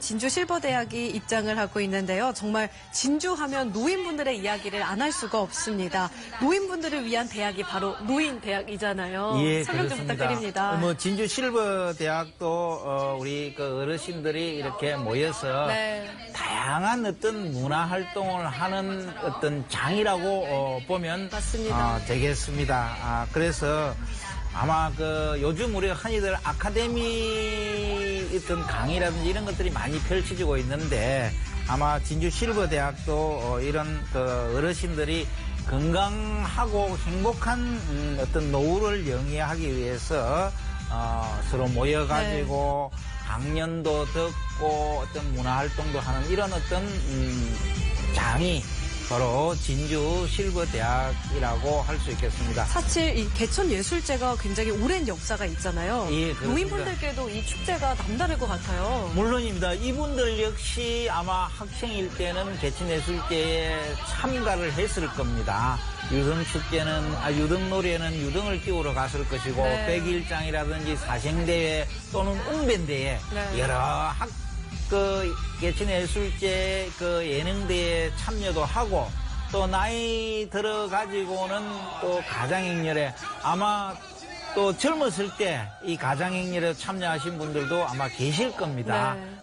진주 실버대학이 입장을 하고 있는데요. 정말 진주하면 노인분들의 이야기를 안 할 수가 없습니다. 노인분들을 위한 대학이 바로 노인대학이잖아요. 예, 설명 좀 그렇습니다. 부탁드립니다. 뭐 진주 실버 대학도 어, 우리 그 어르신들이 이렇게 모여서 네. 다양한 어떤 문화 활동을 하는 어떤 장이라고 어, 보면. 어, 되겠습니다. 아, 그래서 아마 그 요즘 우리 흔히들 아카데미 어떤 강의라든지 이런 것들이 많이 펼쳐지고 있는데 아마 진주 실버 대학도 어, 이런 그 어르신들이 건강하고 행복한 음, 어떤 노후를 영위하기 위해서 어, 서로 모여가지고 강연도 듣고 어떤 문화 활동도 하는 이런 어떤 음, 장이 바로 진주 실버 대학이라고 할 수 있겠습니다. 사실 이 개천 예술제가 굉장히 오랜 역사가 있잖아요. 예. 노인분들께도 이 축제가 남다를 것 같아요. 물론입니다. 이분들 역시 아마 학생일 때는 개천예술제에 참가를 했을 겁니다. 유등축제는, 아, 유등놀이에는 유등을 끼우러 갔을 것이고, 네. 백일장이라든지 사생대회 또는 웅변대회, 네. 여러 학, 그, 개천예술제 그 예능대회에 참여도 하고, 또 나이 들어가지고는 또 가장행렬에 아마 또 젊었을 때 이 가장행렬에 참여하신 분들도 아마 계실 겁니다. 네.